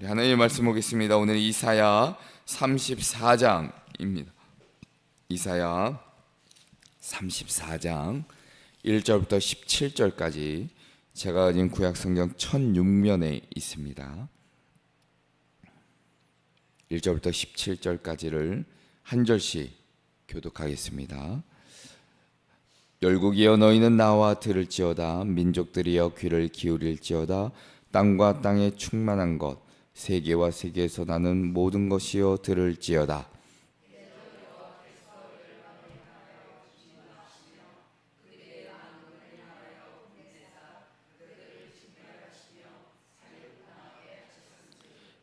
우리 하나님의 말씀 보겠습니다. 오늘 이사야 34장입니다. 이사야 34장 1절부터 17절까지 제가 가진 구약 성경 1006면에 있습니다. 1절부터 17절까지를 한 절씩 교독하겠습니다. 열국이여 너희는 나와 들을지어다 민족들이여 귀를 기울일지어다 땅과 땅에 충만한 것 세계와 세계에서 나는 모든 것이여 들을지어다.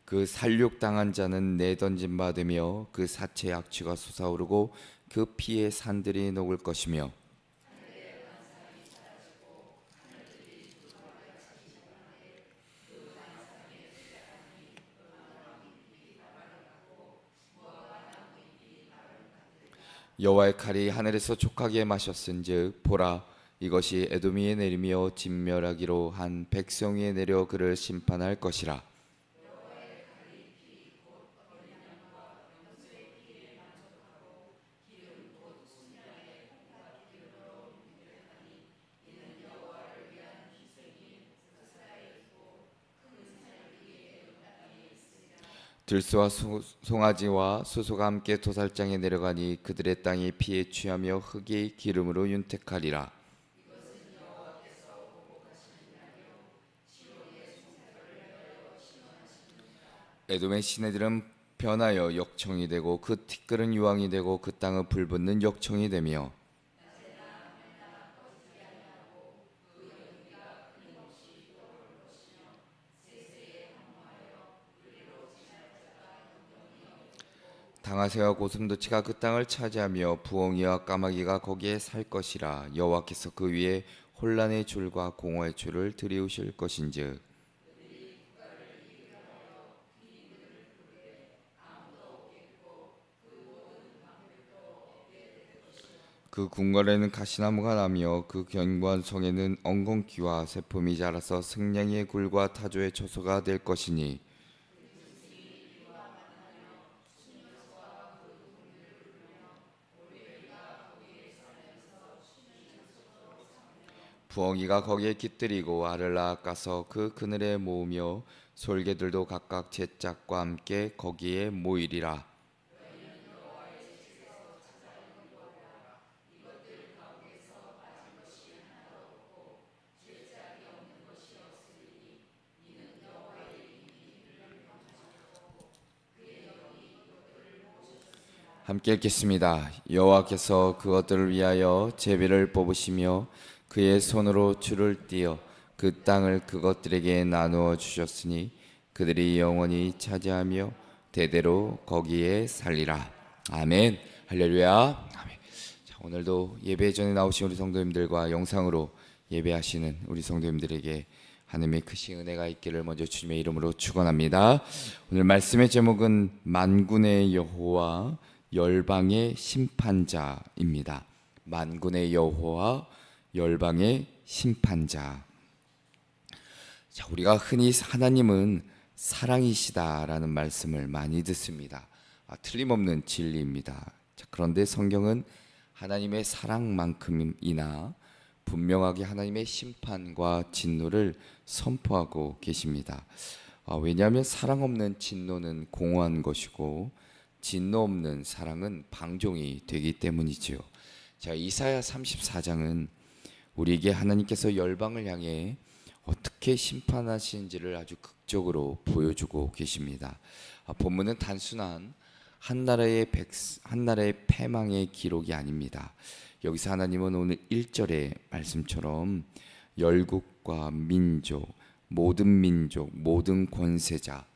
그 살육당한 자는 내던짐 받으며 그 사체의 악취가 솟아오르고 그 피의 산들이 녹을 것이며 여호와의 칼이 하늘에서 족하게 마셨은즉 보라 이것이 에도미에 내리며 진멸하기로 한 백성 위에 내려 그를 심판할 것이라 들소와 소- 송아지와 수소가 함께 도살장에 내려가니 그들의 땅이 피에 취하며 흙이 기름으로 윤택하리라. 에돔의 시내들은 변하여 역청이 되고 그 티끌은 유황이 되고 그 땅은 불붙는 역청이 되며 당하새와 고슴도치가 그 땅을 차지하며 부엉이와 까마귀가 거기에 살 것이라. 여호와께서 그 위에 혼란의 줄과 공허의 줄을 들이우실 것인즉. 그 궁궐에는 가시나무가 나며 그 견고한 성에는 엉겅퀴와 새품이 자라서 승냥이의 굴과 타조의 초소가 될 것이니 부엉이가 거기에 깃들이고 알을 낳아까서 그 그늘에 모으며 솔개들도 각각 제 짝과 함께 거기에 모이리라. 함께 읽겠습니다. 여호와께서 그것들을 위하여 제비를 뽑으시며 그의 손으로 줄을 띄어 그 땅을 그것들에게 나누어 주셨으니 그들이 영원히 차지하며 대대로 거기에 살리라. 아멘. 할렐루야. 아멘. 자, 오늘도 예배 전에 나오신 우리 성도님들과 영상으로 예배하시는 우리 성도님들에게 하나님의 크신 은혜가 있기를 먼저 주님의 이름으로 축원합니다. 오늘 말씀의 제목은 만군의 여호와 열방의 심판자입니다. 만군의 여호와 열방의 심판자. 자, 우리가 흔히 하나님은 사랑이시다라는 말씀을 많이 듣습니다. 아, 틀림없는 진리입니다. 자, 그런데 성경은 하나님의 사랑만큼이나 분명하게 하나님의 심판과 진노를 선포하고 계십니다. 아, 왜냐하면 사랑 없는 진노는 공허한 것이고 진노 없는 사랑은 방종이 되기 때문이지요. 자, 이사야 34장은 우리에게 하나님께서 열방을 향해 어떻게 심판하시는지를 아주 극적으로 보여주고 계십니다. 아, 본문은 단순한 한 나라의 백, 한 나라의 패망의 기록이 아닙니다. 여기서 하나님은 오늘 1절의 말씀처럼 열국과 민족, 모든 민족, 모든 권세자,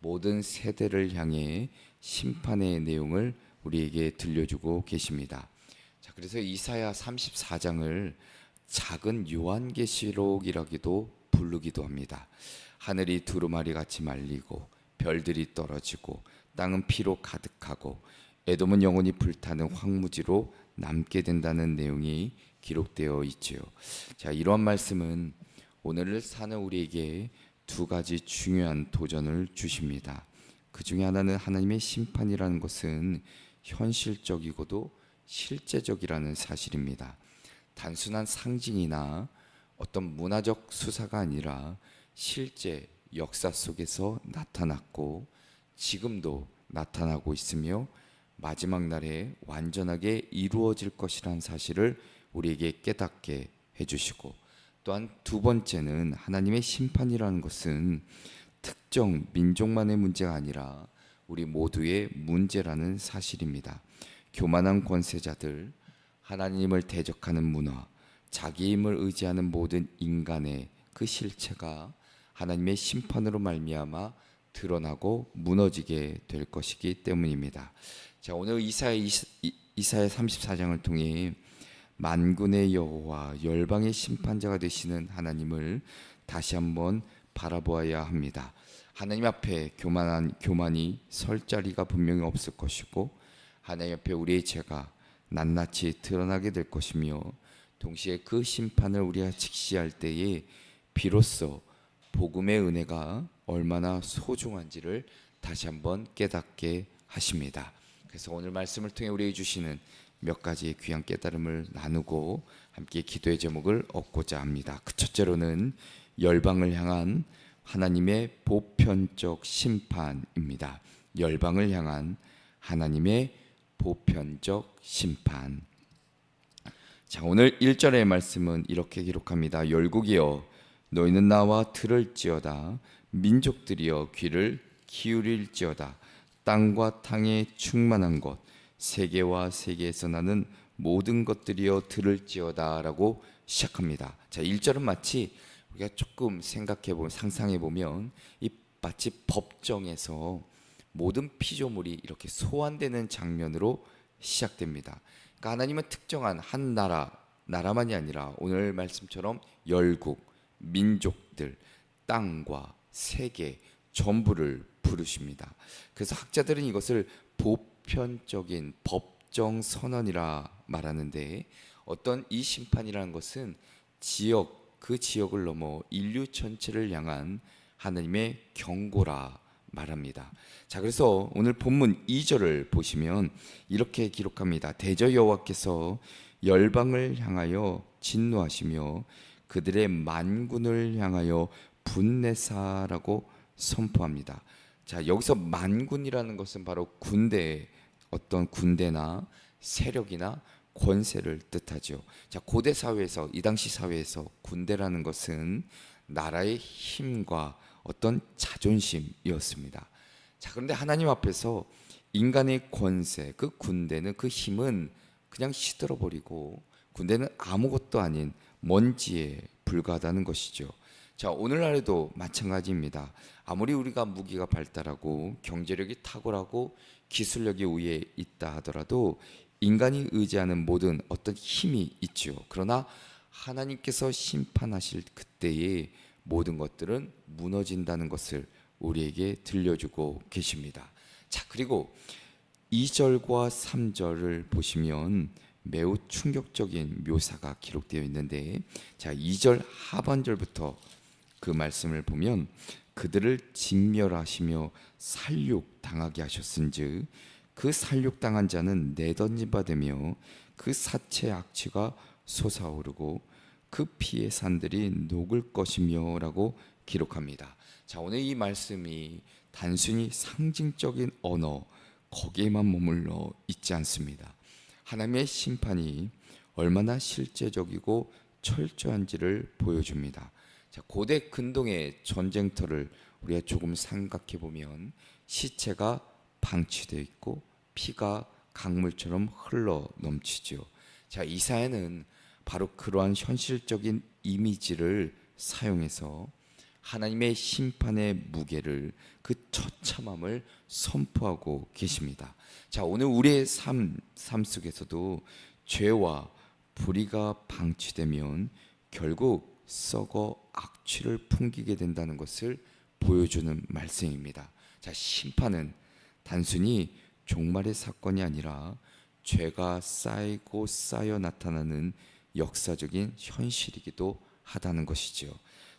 모든 세대를 향해 심판의 내용을 우리에게 들려주고 계십니다. 자, 그래서 이사야 34장을 작은 요한계시록이라기도 부르기도 합니다. 하늘이 두루마리 같이 말리고 별들이 떨어지고 땅은 피로 가득하고 에돔은 영원히 불타는 황무지로 남게 된다는 내용이 기록되어 있지요. 자, 이러한 말씀은 오늘을 사는 우리에게 두 가지 중요한 도전을 주십니다. 그 중에 하나는 하나님의 심판이라는 것은 현실적이고도 실제적이라는 사실입니다. 단순한 상징이나 어떤 문화적 수사가 아니라 실제 역사 속에서 나타났고 지금도 나타나고 있으며 마지막 날에 완전하게 이루어질 것이라는 사실을 우리에게 깨닫게 해주시고 또한 두 번째는 하나님의 심판이라는 것은 특정 민족만의 문제가 아니라 우리 모두의 문제라는 사실입니다. 교만한 권세자들, 하나님을 대적하는 문화, 자기 힘을 의지하는 모든 인간의 그 실체가 하나님의 심판으로 말미암아 드러나고 무너지게 될 것이기 때문입니다. 자, 오늘 이사야 이사야 34장을 통해 만군의 여호와 열방의 심판자가 되시는 하나님을 다시 한번 바라보아야 합니다. 하나님 앞에 교만한 교만이 설 자리가 분명히 없을 것이고 하나님 앞에 우리의 죄가 낱낱이 드러나게 될 것이며 동시에 그 심판을 우리가 직시할 때에 비로소 복음의 은혜가 얼마나 소중한지를 다시 한번 깨닫게 하십니다. 그래서 오늘 말씀을 통해 우리에게 주시는 몇 가지의 귀한 깨달음을 나누고 함께 기도의 제목을 얻고자 합니다. 그 첫째로는 열방을 향한 하나님의 보편적 심판입니다. 열방을 향한 하나님의 보편적 심판. 자, 오늘 1절의 말씀은 이렇게 기록합니다. 열국이여 너희는 나와 들을지어다 민족들이여 귀를 기울일지어다 땅과 탕에 충만한 것 세계와 세계에서 나는 모든 것들이여 들을지어다라고 시작합니다. 자, 1절은 마치 우리가 조금 생각해 보면 상상해 보면 이 마치 법정에서 모든 피조물이 이렇게 소환되는 장면으로 시작됩니다. 그러니까 하나님은 특정한 한 나라 나라만이 아니라 오늘 말씀처럼 열국, 민족들, 땅과 세계 전부를 부르십니다. 그래서 학자들은 이것을 보편적인 법정 선언이라 말하는데 어떤 이 심판이라는 것은 지역 그 지역을 넘어 인류 전체를 향한 하나님의 경고라 말합니다. 자, 그래서 오늘 본문 2절을 보시면 이렇게 기록합니다. 대저 여호와께서 열방을 향하여 진노하시며 그들의 만군을 향하여 분내사라고 선포합니다. 자, 여기서 만군이라는 것은 바로 군대 어떤 군대나 세력이나 권세를 뜻하죠. 자, 고대 사회에서 이 당시 사회에서 군대라는 것은 나라의 힘과 어떤 자존심이었습니다. 자, 그런데 하나님 앞에서 인간의 권세, 그 군대는 그 힘은 그냥 시들어 버리고 군대는 아무것도 아닌 먼지에 불과하다는 것이죠. 자, 오늘날에도 마찬가지입니다. 아무리 우리가 무기가 발달하고 경제력이 탁월하고 기술력이 위에 있다 하더라도 인간이 의지하는 모든 어떤 힘이 있죠. 그러나 하나님께서 심판하실 그때에 모든 것들은 무너진다는 것을 우리에게 들려주고 계십니다. 자, 그리고 2절과 3절을 보시면 매우 충격적인 묘사가 기록되어 있는데 자, 2절 하반절부터 그 말씀을 보면 그들을 진멸하시며 살육 당하게 하셨은즉 그 살육 당한 자는 내던진 바 되며 그 사체 악취가 솟아오르고 그 피의 산들이 녹을 것이며라고 기록합니다. 자, 오늘 이 말씀이 단순히 상징적인 언어 거기에만 머물러 있지 않습니다. 하나님의 심판이 얼마나 실제적이고 철저한지를 보여줍니다. 자, 고대 근동의 전쟁터를 우리가 조금 생각해 보면 시체가 방치되어 있고 피가 강물처럼 흘러 넘치죠. 자, 이사야는 바로 그러한 현실적인 이미지를 사용해서 하나님의 심판의 무게를 그 처참함을 선포하고 계십니다. 자, 오늘 우리의 삶, 삶 속에서도 죄와 불의가 방치되면 결국 썩어 악취를 풍기게 된다는 것을 보여주는 말씀입니다. 자, 심판은 단순히 종말의 사건이 아니라 죄가 쌓이고 쌓여 나타나는 역사적인 현실이기도 하다는 것이지요.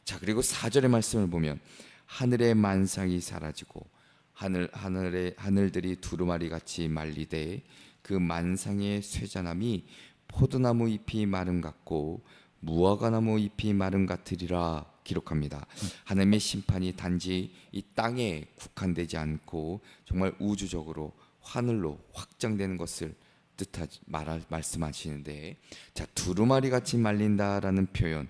자, 그리고 4절의 말씀을 보면 하늘의 만상이 사라지고 하늘 하늘의 하늘들이 두루마리 같이 말리되 그 만상의 쇠자남이 포도나무 잎이 마름 같고 무화과나무 잎이 마름 같으리라 기록합니다. 하나님의 심판이 단지 이 땅에 국한되지 않고 정말 우주적으로 하늘로 확장되는 것을 뜻하지 말할 말씀하시는데 자 두루마리 같이 말린다라는 표현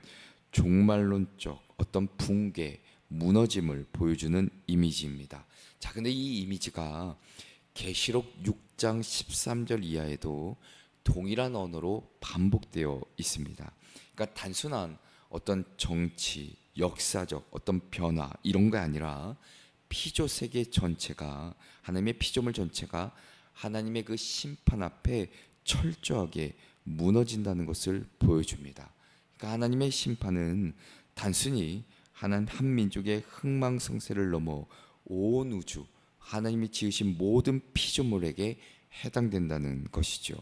종말론적 어떤 붕괴 무너짐을 보여주는 이미지입니다. 자 근데 이 이미지가 계시록 6장 13절 이하에도 동일한 언어로 반복되어 있습니다. 그러니까 단순한 어떤 정치, 역사적 어떤 변화 이런 게 아니라 피조 세계 전체가 하나님의 피조물 전체가 하나님의 그 심판 앞에 철저하게 무너진다는 것을 보여줍니다. 그러니까 하나님의 심판은 단순히 하나님 한 민족의 흥망성쇠를 넘어 온 우주 하나님이 지으신 모든 피조물에게 해당된다는 것이죠.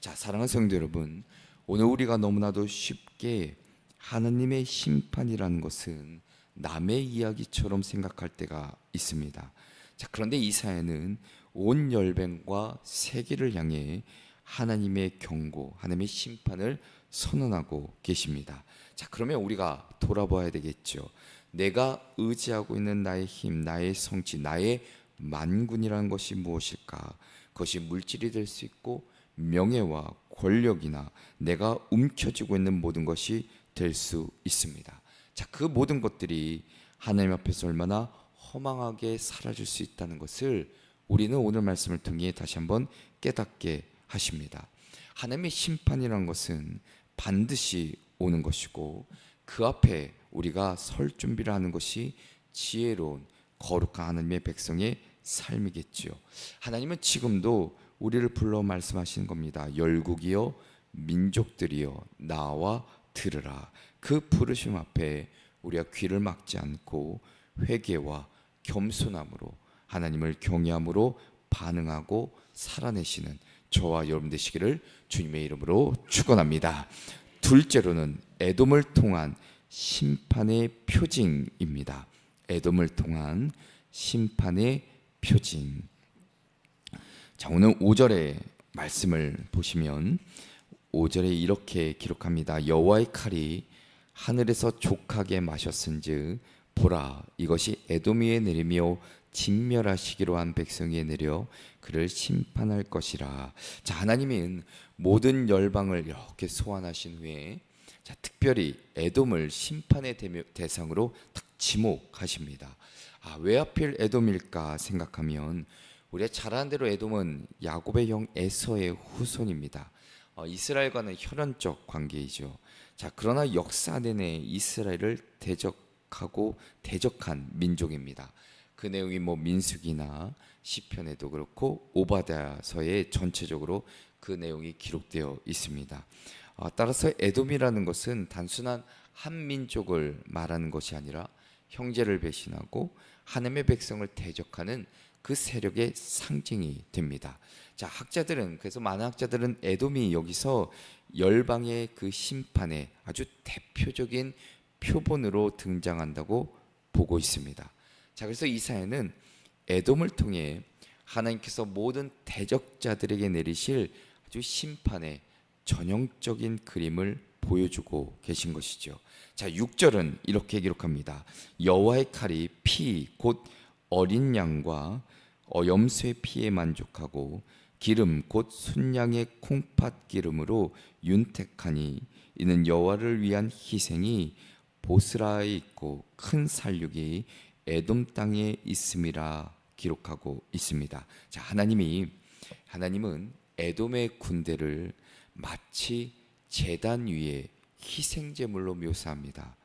자, 사랑하는 성도 여러분, 오늘 우리가 너무나도 쉽게 하나님의 심판이라는 것은 남의 이야기처럼 생각할 때가 있습니다. 자, 그런데 이사야는 온 열방과 세계를 향해 하나님의 경고, 하나님의 심판을 선언하고 계십니다. 자, 그러면 우리가 돌아봐야 되겠죠. 내가 의지하고 있는 나의 힘, 나의 성취, 나의 만군이라는 것이 무엇일까? 그것이 물질이 될 수 있고 명예와 권력이나 내가 움켜쥐고 있는 모든 것이 될 수 있습니다. 자, 그 모든 것들이 하나님 앞에서 얼마나 허망하게 사라질 수 있다는 것을 우리는 오늘 말씀을 통해 다시 한번 깨닫게 하십니다. 하나님의 심판이라는 것은 반드시 오는 것이고 그 앞에 우리가 설 준비를 하는 것이 지혜로운 거룩한 하나님의 백성의 삶이겠지요. 하나님은 지금도 우리를 불러 말씀하시는 겁니다. 열국이여 민족들이여 나와 들으라. 그 부르심 앞에 우리가 귀를 막지 않고 회개와 겸손함으로 하나님을 경외함으로 반응하고 살아내시는 저와 여러분 되시기를 주님의 이름으로 축원합니다. 둘째로는 에돔을 통한 심판의 표징입니다. 에돔을 통한 심판의 표징. 자, 오늘 5절의 말씀을 보시면 5절에 이렇게 기록합니다. 여호와의 칼이 하늘에서 족하게 마셨은즉 보라 이것이 에돔 위에 내리며 진멸하시기로 한 백성 위에 내려 그를 심판할 것이라. 자, 하나님은 모든 열방을 이렇게 소환하신 후에 자, 특별히 에돔을 심판의 대상으로 딱 지목하십니다. 아, 왜 하필 에돔일까 생각하면 우리가 잘 아는 대로 에돔은 야곱의 형 에서의 후손입니다. 어, 이스라엘과는 혈연적 관계이죠. 자, 그러나 역사 내내 이스라엘을 대적하고 대적한 민족입니다. 그 내용이 뭐 민수기나 시편에도 그렇고 오바다서에 전체적으로 그 내용이 기록되어 있습니다. 아, 따라서 에돔이라는 것은 단순한 한 민족을 말하는 것이 아니라 형제를 배신하고 하나님의 백성을 대적하는 그 세력의 상징이 됩니다. 자, 학자들은 그래서 많은 학자들은 에돔이 여기서 열방의 그 심판의 아주 대표적인 표본으로 등장한다고 보고 있습니다. 자, 그래서 이사야는 에돔을 통해 하나님께서 모든 대적자들에게 내리실 아주 심판의 전형적인 그림을 보여주고 계신 것이죠. 자, 6절은 이렇게 기록합니다. 여호와의 칼이 피 곧 어린 양과 어, 염소의 피에 만족하고 기름 곧 순양의 콩팥 기름으로 윤택하니 이는 여호와를 위한 희생이 보스라에 있고 큰 살육이 에돔 땅에 있음이라 기록하고 있습니다. 자, 하나님이 하나님은 에돔의 군대를 마치 제단 위에 희생 제물로 묘사합니다.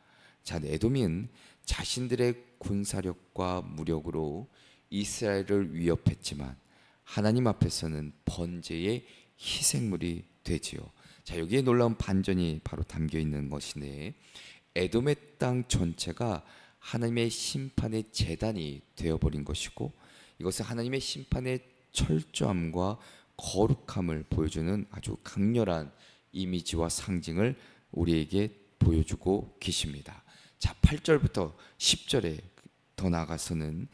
자, 에돔은 자신들의 군사력과 무력으로 이스라엘을 위협했지만 하나님 앞에서는 번제의 희생물이 되지요. 자, 여기에 놀라운 반전이 바로 담겨 있는 것인데 에돔의 땅 전체가 하나님의 심판의 재단이 되어버린 것이고 이것은 하나님의 심판의 철저함과 거룩함을 보여주는 아주 강렬한 이미지와 상징을 우리에게 보여주고 계십니다. 자, 8절부터 10절에 더 나아가서는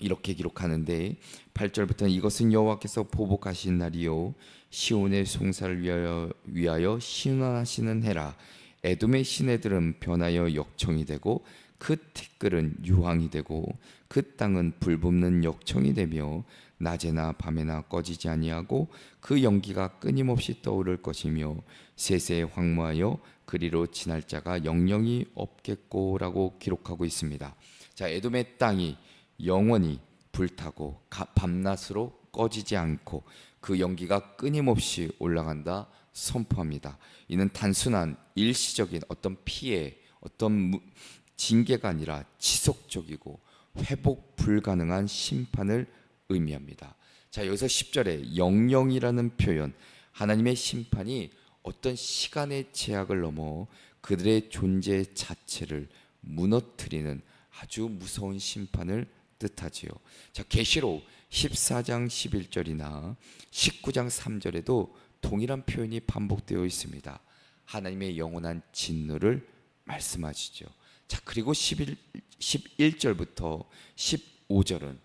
이렇게 기록하는데 8절부터 이것은 여호와께서 보복하신 날이요 시온의 송사를 위하여 위하여 신원하시는 해라 에돔의 시내들은 변하여 역청이 되고 그 티끌은 유황이 되고 그 땅은 불붙는 역청이 되며 낮에나 밤에나 꺼지지 아니하고 그 연기가 끊임없이 떠오를 것이며 세세에 황무하여 그리로 지날 자가 영영이 없겠고라고 기록하고 있습니다. 자, 에돔의 땅이 영원히 불타고 가- 밤낮으로 꺼지지 않고 그 연기가 끊임없이 올라간다 선포합니다. 이는 단순한 일시적인 어떤 피해, 어떤 무- 징계가 아니라 지속적이고 회복 불가능한 심판을 의미합니다. 자, 여기서 10절에 영영이라는 표현, 하나님의 심판이 어떤 시간의 제약을 넘어 그들의 존재 자체를 무너뜨리는 아주 무서운 심판을 뜻하지요. 자, 계시록 14장 11절이나 19장 3절에도 동일한 표현이 반복되어 있습니다. 하나님의 영원한 진노를 말씀하시죠. 자, 그리고 11 11절부터 15절은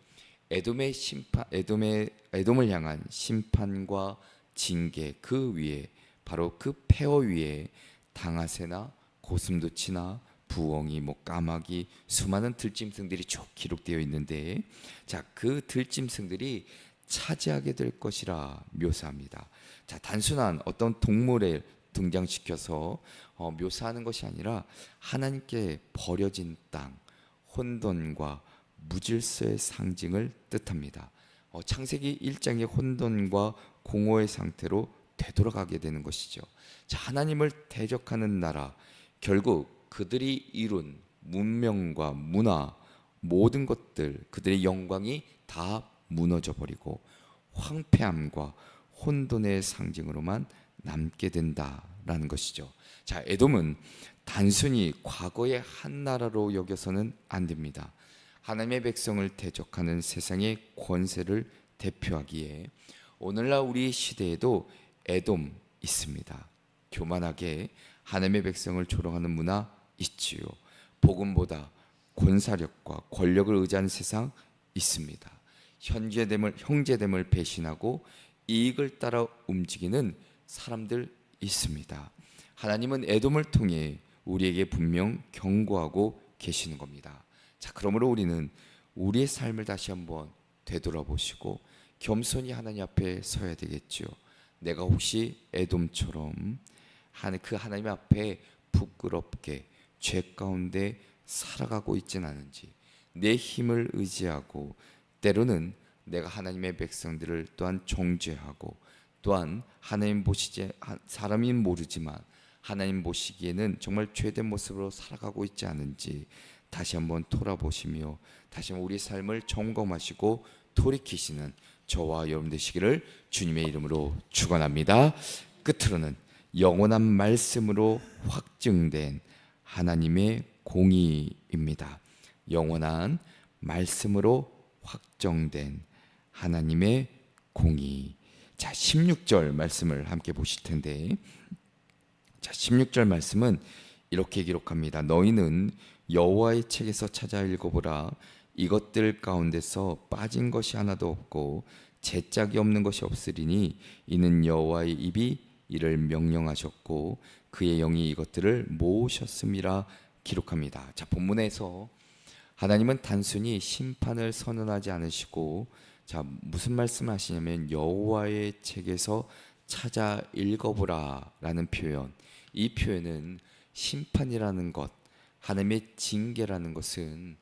에돔의 심판 에돔의 에돔을 향한 심판과 징계 그 위에 바로 그 폐허 위에 당아새나 고슴도치나 부엉이 뭐 까마귀 수많은 들짐승들이 쭉 기록되어 있는데 자 그 들짐승들이 차지하게 될 것이라 묘사합니다. 자 단순한 어떤 동물을 등장시켜서 어, 묘사하는 것이 아니라 하나님께 버려진 땅 혼돈과 무질서의 상징을 뜻합니다. 어, 창세기 1장의 혼돈과 공허의 상태로 되돌아가게 되는 것이죠. 자, 하나님을 대적하는 나라 결국 그들이 이룬 문명과 문화 모든 것들 그들의 영광이 다 무너져 버리고 황폐함과 혼돈의 상징으로만 남게 된다라는 것이죠. 자, 에돔은 단순히 과거의 한 나라로 여겨서는 안 됩니다. 하나님의 백성을 대적하는 세상의 권세를 대표하기에 오늘날 우리 시대에도 에돔 있습니다. 교만하게 하나님의 백성을 조롱하는 문화 있지요. 복음보다 권사력과 권력을 의지하는 세상 있습니다. 현재됨을 형제됨을 배신하고 이익을 따라 움직이는 사람들 있습니다. 하나님은 에돔을 통해 우리에게 분명 경고하고 계시는 겁니다. 자, 그러므로 우리는 우리의 삶을 다시 한번 되돌아보시고 겸손히 하나님 앞에 서야 되겠죠. 내가 혹시 에돔처럼 한- 그 하나님 앞에 부끄럽게 죄 가운데 살아가고 있진 않은지 내 힘을 의지하고 때로는 내가 하나님의 백성들을 또한 정죄하고 또한 하나님 보시지 하- 사람인 모르지만 하나님 보시기에는 정말 죄된 모습으로 살아가고 있지 않은지 다시 한번 돌아보시며 다시 한번 우리 삶을 점검하시고 돌이키시는 저와 여러분 되시기를 주님의 이름으로 축원합니다. 끝으로는 영원한 말씀으로 확증된 하나님의 공의입니다. 영원한 말씀으로 확정된 하나님의 공의. 자, 16절 말씀을 함께 보실 텐데 자, 16절 말씀은 이렇게 기록합니다. 너희는 여호와의 책에서 찾아 읽어보라. 이것들 가운데서 빠진 것이 하나도 없고 제짝이 없는 것이 없으리니 이는 여호와의 입이 이를 명령하셨고 그의 영이 이것들을 모으셨음이라 기록합니다. 자, 본문에서 하나님은 단순히 심판을 선언하지 않으시고 자, 무슨 말씀하시냐면 여호와의 책에서 찾아 읽어보라라는 표현. 이 표현은 심판이라는 것, 하나님의 징계라는 것은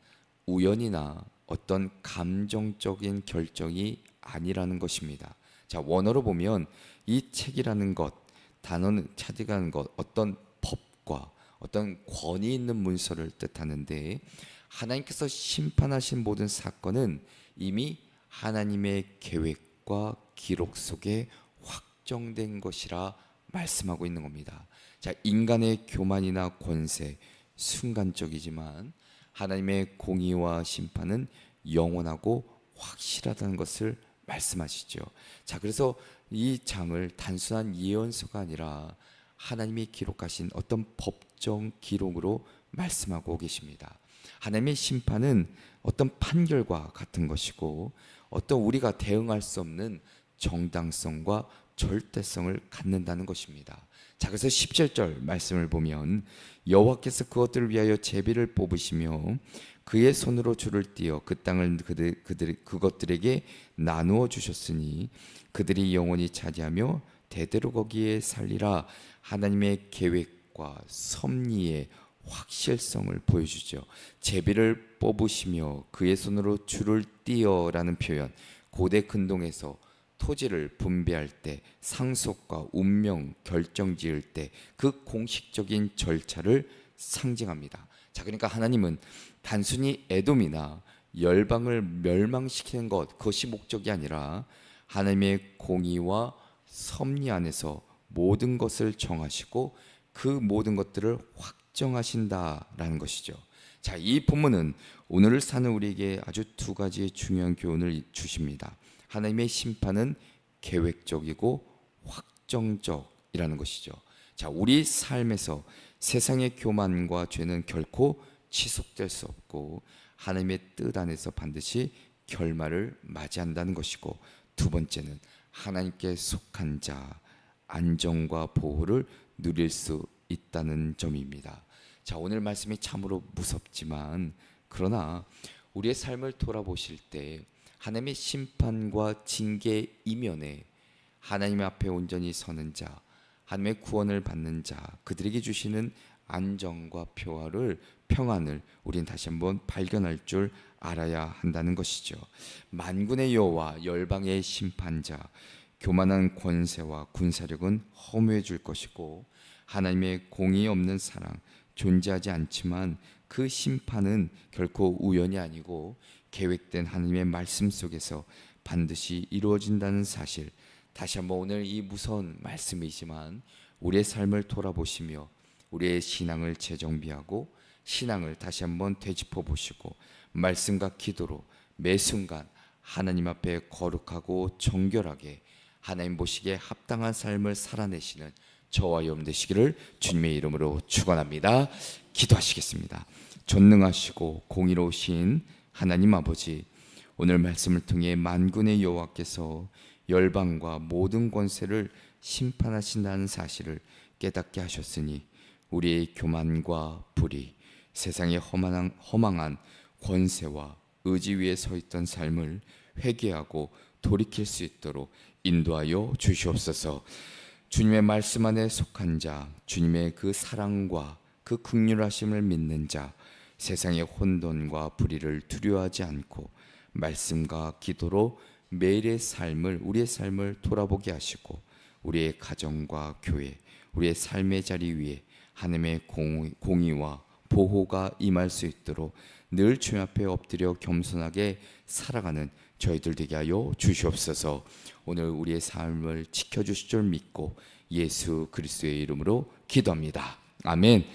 우연이나 어떤 감정적인 결정이 아니라는 것입니다. 자, 원어로 보면 이 책이라는 것, 단어는 차지하는 것, 어떤 법과 어떤 권위 있는 문서를 뜻하는데 하나님께서 심판하신 모든 사건은 이미 하나님의 계획과 기록 속에 확정된 것이라 말씀하고 있는 겁니다. 자, 인간의 교만이나 권세 순간적이지만 하나님의 공의와 심판은 영원하고 확실하다는 것을 말씀하시죠. 자, 그래서 이 장을 단순한 예언서가 아니라 하나님이 기록하신 어떤 법정 기록으로 말씀하고 계십니다. 하나님의 심판은 어떤 판결과 같은 것이고 어떤 우리가 대응할 수 없는 정당성과 절대성을 갖는다는 것입니다. 자, 그래서 17절 말씀을 보면 여호와께서 그것들을 위하여 제비를 뽑으시며 그의 손으로 줄을 띄어 그 땅을 그들, 그들 그것들에게 나누어 주셨으니 그들이 영원히 차지하며 대대로 거기에 살리라 하나님의 계획과 섭리의 확실성을 보여주죠. 제비를 뽑으시며 그의 손으로 줄을 띄어라는 표현 고대 근동에서 토지를 분배할 때 상속과 운명 결정 지을 때 그 공식적인 절차를 상징합니다. 자, 그러니까 하나님은 단순히 에돔이나 열방을 멸망시키는 것 그것이 목적이 아니라 하나님의 공의와 섭리 안에서 모든 것을 정하시고 그 모든 것들을 확정하신다라는 것이죠. 자, 이 본문은 오늘을 사는 우리에게 아주 두 가지의 중요한 교훈을 주십니다. 하나님의 심판은 계획적이고 확정적이라는 것이죠. 자, 우리 삶에서 세상의 교만과 죄는 결코 지속될 수 없고 하나님의 뜻 안에서 반드시 결말을 맞이한다는 것이고 두 번째는 하나님께 속한 자 안정과 보호를 누릴 수 있다는 점입니다. 자, 오늘 말씀이 참으로 무섭지만 그러나 우리의 삶을 돌아보실 때 하나님의 심판과 징계 이면에 하나님 앞에 온전히 서는 자, 하나님의 구원을 받는 자, 그들에게 주시는 안정과 평화를 평안을 우리는 다시 한번 발견할 줄 알아야 한다는 것이죠. 만군의 여호와 열방의 심판자, 교만한 권세와 군사력은 허무해 줄 것이고 하나님의 공의 없는 사랑 존재하지 않지만 그 심판은 결코 우연이 아니고 계획된 하나님의 말씀 속에서 반드시 이루어진다는 사실. 다시 한번 오늘 이 무서운 말씀이지만 우리의 삶을 돌아보시며 우리의 신앙을 재정비하고 신앙을 다시 한번 되짚어 보시고 말씀과 기도로 매 순간 하나님 앞에 거룩하고 정결하게 하나님 보시기에 합당한 삶을 살아내시는 저와 여러분 되시기를 주님의 이름으로 축원합니다. 기도하시겠습니다. 전능하시고 공의로우신 하나님 아버지 오늘 말씀을 통해 만군의 여호와께서 열방과 모든 권세를 심판하신다는 사실을 깨닫게 하셨으니 우리의 교만과 불의, 세상의 허망한, 허망한 권세와 의지 위에 서 있던 삶을 회개하고 돌이킬 수 있도록 인도하여 주시옵소서. 주님의 말씀 안에 속한 자, 주님의 그 사랑과 그 극률하심을 믿는 자, 세상의 혼돈과 불의를 두려워하지 않고 말씀과 기도로 매일의 삶을 우리의 삶을 돌아보게 하시고 우리의 가정과 교회, 우리의 삶의 자리 위에 하나님의 공, 공의와 보호가 임할 수 있도록 늘 주님 앞에 엎드려 겸손하게 살아가는 저희들 되게 하여 주시옵소서. 오늘 우리의 삶을 지켜주실 줄 믿고 예수 그리스도의 이름으로 기도합니다. 아멘.